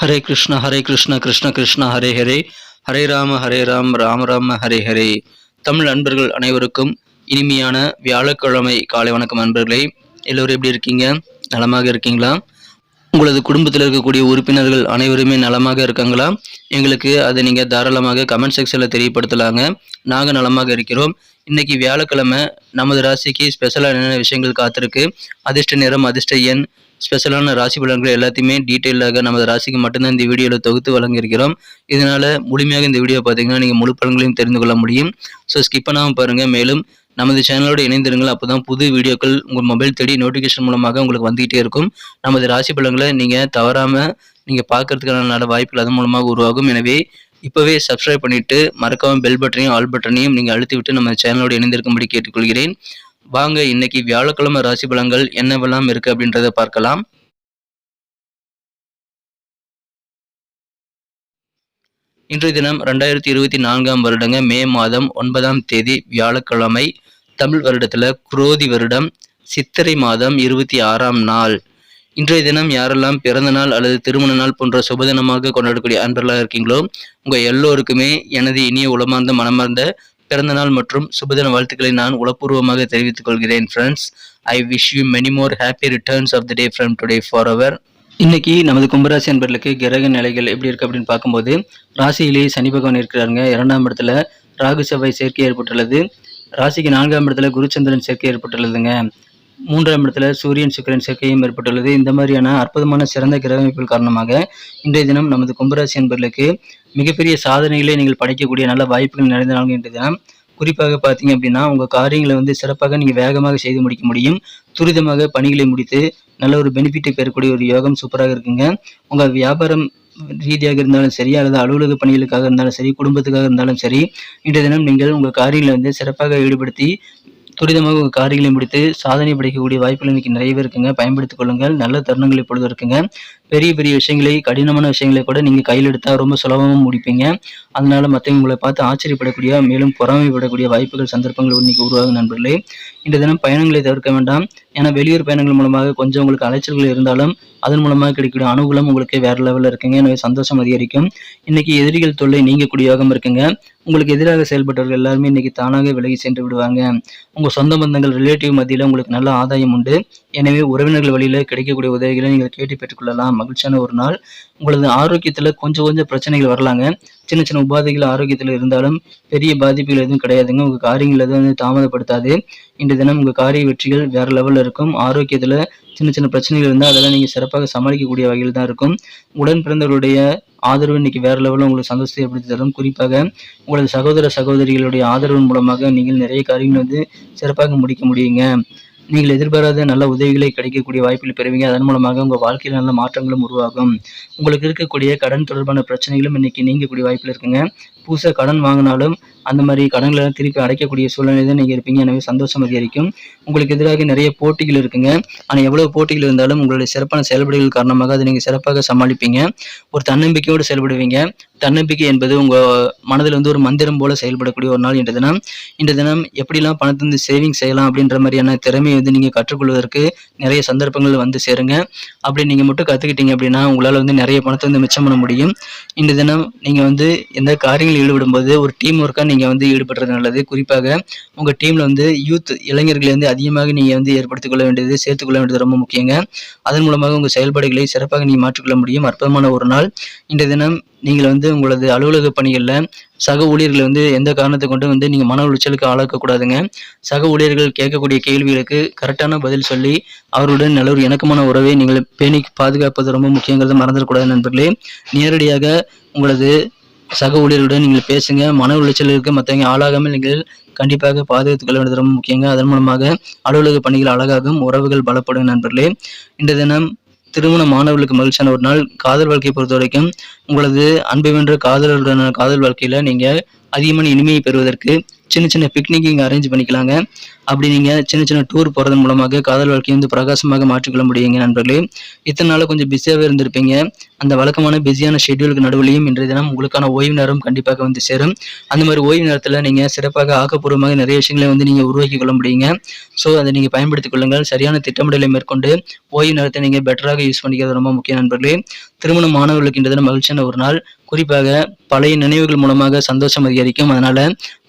ஹரே கிருஷ்ண ஹரே கிருஷ்ண கிருஷ்ண கிருஷ்ண ஹரே ஹரே ஹரே ராம ஹரே ராம் ராம ராம ஹரே ஹரே தமிழ் அன்பர்கள் அனைவருக்கும் இனிமையான வியாழக்கிழமை காலை வணக்கம் அன்பர்களே. எல்லோரும் எப்படி இருக்கீங்க? நலமாக இருக்கீங்களா? உங்களது குடும்பத்தில் இருக்கக்கூடிய உறுப்பினர்கள் அனைவருமே நலமாக இருக்காங்களா? எங்களுக்கு அதை நீங்கள் தாராளமாக கமெண்ட் செக்ஷனில் தெரியப்படுத்தலாங்க. நாங்கள் நலமாக இருக்கிறோம். இன்னைக்கு வியாழக்கிழமை நமது ராசிக்கு ஸ்பெஷலாக என்னென்ன விஷயங்கள் காத்திருக்கு? அதிர்ஷ்ட நிறம் அதிர்ஷ்ட எண் ஸ்பெஷலான ராசி பலன்கள் எல்லாத்தையுமே டீட்டெயிலாக நமது ராசிக்கு மட்டும்தான் இந்த வீடியோவில் தொகுத்து வழங்கியிருக்கிறோம். இதனால் முழுமையாக இந்த வீடியோ பார்த்தீங்கன்னா நீங்கள் முழு பலன்களையும் தெரிந்து கொள்ள முடியும். ஸோ ஸ்கிப் பண்ணாமல் பாருங்கள் மேலும் நமது சேனலோடு இணைந்திருங்கள். அப்போ தான் புது வீடியோக்கள் உங்கள் மொபைல் தேடி நோட்டிஃபிகேஷன் மூலமாக உங்களுக்கு வந்துகிட்டே இருக்கும். நமது ராசி பலன்களை நீங்கள் தவறாமல் நீங்கள் பார்க்கறதுக்கான நல்ல வாய்ப்புகள் அதன் மூலமாக உருவாகும். எனவே இப்போவே சப்ஸ்கிரைப் பண்ணிவிட்டு மறக்காமல் பெல் பட்டனையும் ஆல் பட்டனையும் நீங்கள் அழுத்தி விட்டு நம்ம சேனலோடு இணைந்திருக்கும்படி கேட்டுக்கொள்கிறேன். வாங்க இன்னைக்கு வியாழக்கிழமை ராசி பலன்கள் என்னவெல்லாம் இருக்கு அப்படின்றத பார்க்கலாம். இன்றைய தினம் ரெண்டாயிரத்தி இருபத்தி நான்காம் வருடங்க மே மாதம் ஒன்பதாம் தேதி வியாழக்கிழமை தமிழ் வருடத்துல குரோதி வருடம் சித்திரை மாதம் இருபத்தி ஆறாம் நாள். இன்றைய தினம் யாரெல்லாம் பிறந்த நாள் அல்லது திருமண நாள் போன்ற சுபதினமாக கொண்டாடக்கூடிய அன்பர்களாக இருக்கீங்களோ உங்க எல்லோருக்குமே எனது இனிய உளமார்ந்த மனமார்ந்த பிறந்த நாள் மற்றும் சுபதின வாழ்த்துக்களை நான் உளப்பூர்வமாக தெரிவித்துக் கொள்கிறேன் friends I wish you many more happy returns of the day from today for our இன்னைக்கு நமது கும்பராசி அன்பர்களுக்கு கிரக நிலைகள் எப்படி இருக்கு அப்படின்னு பார்க்கும்போது ராசியிலேயே சனி பகவான் இருக்கிறாருங்க. இரண்டாம் இடத்துல ராகு செவ்வாய் சேர்க்கை ஏற்பட்டுள்ளது. ராசிக்கு நான்காம் இடத்துல குருச்சந்திரன் சேர்க்கை ஏற்பட்டுள்ளதுங்க. மூன்றாம் இடத்துல சூரியன் சுக்கிரன் சேர்க்கையும் ஏற்பட்டுள்ளது. இந்த மாதிரியான அற்புதமான சிறந்த கிரக அமைப்புகள் காரணமாக இன்றைய தினம் நமது கும்பராசி என்பர்களுக்கு மிகப்பெரிய சாதனைகளை நீங்கள் படைக்கக்கூடிய நல்ல வாய்ப்புகள் நிறைந்த நாள் இன்றைய தினம். குறிப்பாக பார்த்தீங்க அப்படின்னா உங்கள் காரியங்களை வந்து சிறப்பாக நீங்கள் வேகமாக செய்து முடிக்க முடியும். துரிதமாக பணிகளை முடித்து நல்ல ஒரு பெனிஃபிட்டை பெறக்கூடிய ஒரு யோகம் சூப்பராக இருக்குங்க. உங்கள் வியாபாரம் ரீதியாக இருந்தாலும் சரி அல்லது அலுவலக பணிகளுக்காக இருந்தாலும் சரி குடும்பத்துக்காக இருந்தாலும் சரி இன்றைய தினம் நீங்கள் உங்கள் காரியங்களை வந்து சிறப்பாக ஈடுபடுத்தி துரிதமாக உங்கள் காரியங்களை முடித்து சாதனை படைக்கக்கூடிய வாய்ப்புகள் இன்னைக்கு நிறையவே இருக்குங்க. பயன்படுத்திக் கொள்ளுங்கள். நல்ல தருணங்கள் இப்பொழுது இருக்குங்க. பெரிய பெரிய விஷயங்களை கடினமான விஷயங்களை கூட நீங்கள் கையில் எடுத்தால் ரொம்ப சுலபமாக முடிப்பீங்க. அதனால மற்றவங்க உங்களை பார்த்து ஆச்சரியப்படக்கூடிய மேலும் பொறாமைப்படக்கூடிய வாய்ப்புகள் சந்தர்ப்பங்கள் இன்னைக்கு உருவாகும் நண்பர்களே. இந்த தினம் பயணங்களை தவிர்க்க வேண்டாம். ஏன்னா வெளியூர் பயணங்கள் மூலமாக கொஞ்சம் உங்களுக்கு அலைச்சல்கள் இருந்தாலும் அதன் மூலமாக கிடைக்கக்கூடிய அனுகூலம் உங்களுக்கு வேற லெவலில் இருக்குங்க. எனவே சந்தோஷம் அதிகரிக்கும். இன்னைக்கு எதிரிகள் தொல்லை நீங்கள் குடியாகவும் இருக்குங்க. உங்களுக்கு எதிராக செயல்பட்டவர்கள் எல்லாருமே இன்னைக்கு தானாக விலகி சென்று விடுவாங்க. உங்கள் சொந்த பந்தங்கள் ரிலேட்டிவ் மத்தியில் உங்களுக்கு நல்ல ஆதாயம் உண்டு. எனவே உறவினர்கள் வழியில் கிடைக்கக்கூடிய உதவிகளை நீங்கள் கேட்டு பெற்றுக்கொள்ளலாம் மகிழ்ச்சியான ஒரு நாள். உங்களது ஆரோக்கியத்துல கொஞ்சம் கொஞ்சம் பிரச்சனைகள் வரலாங்க. சின்ன சின்ன உபாதைகள் ஆரோக்கியத்தில் இருந்தாலும் பெரிய பாதிப்புகள் எதுவும் கிடையாதுங்க. உங்க காரியங்கள் எதுவும் வந்து தாமதப்படுத்தாது. இன்று தினம் உங்கள் காரிய வெற்றிகள் வேற லெவல்ல இருக்கும். ஆரோக்கியத்துல சின்ன சின்ன பிரச்சனைகள் இருந்தால் அதெல்லாம் நீங்கள் சிறப்பாக சமாளிக்கக்கூடிய வகையில் தான் இருக்கும். உடன் பிறந்தவர்களுடைய ஆதரவு இன்னைக்கு வேற லெவலில் உங்களுக்கு சந்தோஷத்தை ஏற்படுத்தி தரும். குறிப்பாக உங்களது சகோதர சகோதரிகளுடைய ஆதரவின் மூலமாக நீங்கள் நிறைய காரியங்கள் வந்து சிறப்பாக முடிக்க முடியுங்க. நீங்கள் எதிர்பாராத நல்ல உதவிகளை கிடைக்கக்கூடிய வாய்ப்புகள் பெறுவீங்க. அதன் மூலமாக உங்கள் வாழ்க்கையில் நல்ல மாற்றங்களும் உருவாகும். உங்களுக்கு இருக்கக்கூடிய கடன் தொடர்பான பிரச்சனைகளும் இன்னைக்கு நீங்கக்கூடிய வாய்ப்பில் இருக்குங்க. புதுசாக கடன் வாங்கினாலும் அந்த மாதிரி கடன்களை திருப்பி அடைக்கக்கூடிய சூழ்நிலை தான் நீங்கள் இருப்பீங்க. எனவே சந்தோஷம் அதிகரிக்கும். உங்களுக்கு எதிராக நிறைய போட்டிகள் இருக்குங்க. ஆனால் எவ்வளவு போட்டிகள் இருந்தாலும் உங்களுடைய சிறப்பான செயல்பாடுகள் காரணமாக அதை நீங்கள் சிறப்பாக சமாளிப்பீங்க. ஒரு தன்னம்பிக்கையோடு செயல்படுவீங்க. தன்னம்பிக்கை என்பது உங்கள் மனதில் வந்து ஒரு மந்திரம் போல செயல்படக்கூடிய ஒரு நாள் இன்ற தினம். இன்ற தினம் எப்படிலாம் பணத்தை வந்து சேவிங் செய்யலாம் அப்படின்ற மாதிரியான திறமையை வந்து நீங்கள் கற்றுக்கொள்வதற்கு நிறைய சந்தர்ப்பங்கள் வந்து சேருங்க. அப்படி நீங்கள் மட்டும் கற்றுக்கிட்டீங்க அப்படின்னா உங்களால் வந்து நிறைய பணத்தை வந்து மிச்சம் பண்ண முடியும். இன்று தினம் நீங்கள் வந்து எந்த காரியங்களில் ஈடுபடும் போது ஒரு டீம் ஒர்க்காக நீங்கள் வந்து ஈடுபடுறது நல்லது. குறிப்பாக உங்கள் டீமில் வந்து யூத் இளைஞர்களை வந்து அதிகமாக நீங்கள் வந்து ஏற்படுத்திக் கொள்ள வேண்டியது சேர்த்துக்கொள்ள வேண்டியது ரொம்ப முக்கியங்க. அதன் மூலமாக உங்கள் செயல்பாடுகளை சிறப்பாக நீங்கள் மாற்றிக்கொள்ள முடியும். அற்புதமான ஒரு நாள். இன்றைய தினம் நீங்கள் வந்து உங்களது அலுவலக பணிகளில் சக ஊழியர்களை வந்து எந்த காரணத்தை கொண்டு வந்து நீங்கள் மன உளைச்சலுக்கு ஆளாக்கக்கூடாதுங்க. சக ஊழியர்கள் கேட்கக்கூடிய கேள்விகளுக்கு கரெக்டான பதில் சொல்லி அவருடன் நல்ல ஒரு இணக்கமான உறவை நீங்கள் பேணி பாதுகாப்பது ரொம்ப முக்கியங்கிறத மறந்துடக்கூடாது நண்பர்களே. நேரடியாக உங்களது சக ஊழியர்களுடன் நீங்கள் பேசுங்க மன உளைச்சலுக்கு மற்றவங்க ஆளாகாமல் நீங்கள் கண்டிப்பாக பாதுகாத்துக் கொள்ள வேண்டியது ரொம்ப முக்கியங்க. அதன் மூலமாக அலுவலக பணிகள் அழகாகும் உறவுகள் பலப்படும் நண்பர்களே. இந்த தினம் திருமண மாணவர்களுக்கு மகிழ்ச்சியான ஒரு நாள். காதல் வாழ்க்கையை பொறுத்த வரைக்கும் உங்களது அன்பை வென்ற காதலருடனான காதல் வாழ்க்கையில நீங்க அதிகமான இனிமையை பெறுவதற்கு சின்ன சின்ன பிக்னிக் இங்கே அரேஞ்ச் பண்ணிக்கலாங்க. அப்படி நீங்கள் சின்ன சின்ன டூர் போகிறதன் மூலமாக காதல் வாழ்க்கையை வந்து பிரகாசமாக மாற்றிக்கொள்ள முடியுங்க நண்பர்களே. இத்தனை நாளாக கொஞ்சம் பிஸியாகவே இருந்திருப்பீங்க. அந்த வழக்கமான பிஸியான ஷெட்யூலுக்கு நடுவிலையும் இன்றைய தினம் உங்களுக்கான ஓய்வு நேரம் கண்டிப்பாக வந்து சேரும். அந்த மாதிரி ஓய்வு நேரத்தில் நீங்கள் சிறப்பாக ஆக்கப்பூர்வமாக நிறைய விஷயங்களை வந்து நீங்கள் உருவாக்கி கொள்ள முடியுங்க. ஸோ அதை நீங்கள் பயன்படுத்திக் கொள்ளுங்கள். சரியான திட்டமிடலை மேற்கொண்டு ஓய்வு நேரத்தை நீங்கள் பெட்டராக யூஸ் பண்ணிக்கிறது ரொம்ப முக்கிய நண்பர்களே. திருமணம் மாணவர்களுக்கு இன்றைய தினம் மகிழ்ச்சியான ஒரு நாள். குறிப்பாக பழைய நினைவுகள் மூலமாக சந்தோஷம் அதிகரிக்கும். அதனால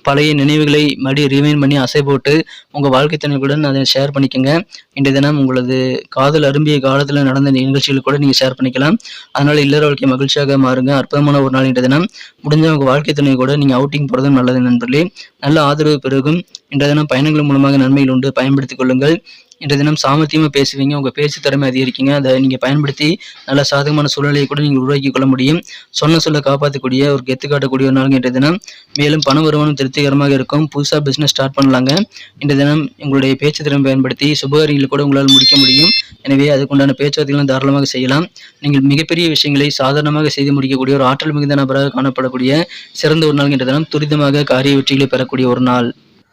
பழைய நினைவுகளை மறுபடியும் ரிமைண்ட் பண்ணி அசை போட்டு உங்கள் வாழ்க்கை துணைகளுடன் அதை ஷேர் பண்ணிக்கோங்க. இன்றைய தினம் உங்களது காதல் அரும்பிய காலத்தில் நடந்த நிகழ்ச்சிகள் கூட நீங்கள் ஷேர் பண்ணிக்கலாம். அதனால் இல்லற வாழ்க்கை மகிழ்ச்சியாக மாறுங்க. அற்புதமான ஒரு நாள் இன்றைய தினம். முடிஞ்ச உங்கள் வாழ்க்கை துணை கூட நீங்கள் அவுட்டிங் போகிறதும் நல்லது நண்பர்களே. நல்ல ஆதரவு பெருகும். இன்றைய தினம் பயணங்கள் மூலமாக நன்மைகள் உண்டு. பயன்படுத்திக் கொள்ளுங்கள். இன்றைய தினம் சாமர்த்தியமாக பேசுவீங்க. உங்கள் பேச்சு திறமை அதிகரிக்குங்க. அதை நீங்கள் பயன்படுத்தி நல்ல சாதகமான சூழ்நிலையை கூட நீங்கள் உருவாக்கி கொள்ள முடியும். சொன்ன சொல்ல காப்பாற்றக்கூடிய ஒரு கெத்து காட்டக்கூடிய ஒரு நாள் இன்றைய தினம். மேலும் பண வருமானம் திருப்திகரமாக இருக்கும். புதுசாக பிஸ்னஸ் ஸ்டார்ட் பண்ணலாங்க. இன்றைய தினம் உங்களுடைய பேச்சு திறமை பயன்படுத்தி சுபகாரியங்களை கூட உங்களால் முடிக்க முடியும். எனவே அதுக்குண்டான பேச்சுவார்த்தைகளும் தாராளமாக செய்யலாம். நீங்கள் மிகப்பெரிய விஷயங்களை சாதாரணமாக செய்து முடிக்கக்கூடிய ஒரு ஆற்றல் மிகுந்த நபராக காணப்படக்கூடிய சிறந்த ஒரு நாள் என்ற தினம். துரிதமாக காரிய வெற்றிகளை பெறக்கூடிய ஒரு நாள்.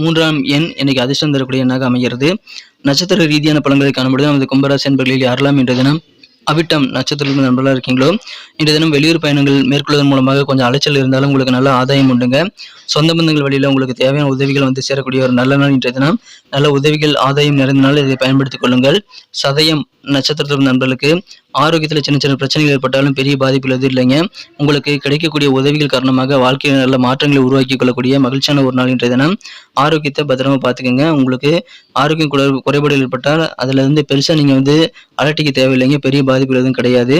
மூன்றாம் எண் இன்னைக்கு அதிர்ஷ்டம் தரக்கூடிய எண்ணாக அமைகிறது. நட்சத்திர ரீதியான பலன்களை காணும்பொழுது நமது கும்பராசி என்பர்களில் யாரெல்லாம் இன்றைய தினம் அவிட்டம் நட்சத்திரத்தில் நண்பர்களாக இருக்கீங்களோ இன்றைய தினம் வெளியூர் பயணங்கள் மேற்கொள்வதன் மூலமாக கொஞ்சம் அலைச்சல் இருந்தாலும் உங்களுக்கு நல்ல ஆதாயம் உண்டுங்க. சொந்த பந்தங்கள் வழியில் உங்களுக்கு தேவையான உதவிகள் வந்து சேரக்கூடிய ஒரு நல்ல நாள் இன்றைய தினம். நல்ல உதவிகள் ஆதாயம் நிறைந்த நாள் இதை பயன்படுத்திக் கொள்ளுங்கள். சதயம் நட்சத்திரத்தில் நண்பர்களுக்கு ஆரோக்கியத்தில் சின்ன சின்ன பிரச்சனைகள் ஏற்பட்டாலும் பெரிய பாதிப்பு எதுவும் இல்லைங்க. உங்களுக்கு கிடைக்கக்கூடிய உதவிகள் காரணமாக வாழ்க்கையில் நல்ல மாற்றங்களை உருவாக்கி கொள்ளக்கூடிய மகிழ்ச்சியான ஒரு நாள் இன்றைய தினம். ஆரோக்கியத்தை பத்திரமா பார்த்துக்கோங்க. உங்களுக்கு ஆரோக்கியம் குறை குறைபாடு ஏற்பட்டால் அதுல இருந்து பெருசாக நீங்கள் வந்து அலட்டிக்க தேவையில்லைங்க. பெரிய பாதிப்புகள் எதுவும் கிடையாது.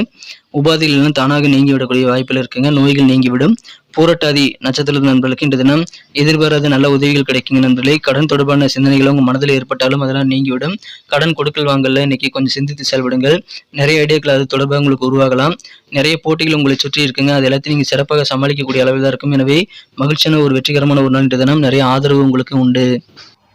உபாதைகள் தானாக நீங்கிவிடக்கூடிய வாய்ப்பில் வாய்ப்புகள் இருக்குங்க. நோய்கள் நீங்கிவிடும். பூரட்டாதி நட்சத்திர நண்பர்களுக்கு இந்த தினம் எதிர்பாராத நல்ல உதவிகள் கிடைக்குங்க நண்பர்களே. கடன் தொடர்பான சிந்தனைகள் உங்கள் மனதில் ஏற்பட்டாலும் அதெல்லாம் நீங்கிவிடும். கடன் கொடுக்கல் வாங்கல இன்னைக்கு கொஞ்சம் சிந்தித்து செயல்படுங்கள். நிறைய ஐடியாக்கள் அது தொடர்பாக உங்களுக்கு உருவாகலாம். நிறைய போட்டிகள் உங்களை சுற்றி இருக்குங்க. அது எல்லாத்தையும் நீங்கள் சிறப்பாக சமாளிக்கக்கூடிய அளவில் தான் இருக்கும். எனவே மகிழ்ச்சியான ஒரு வெற்றிகரமான ஒரு நாள் தினம். நிறைய ஆதரவு உங்களுக்கு உண்டு.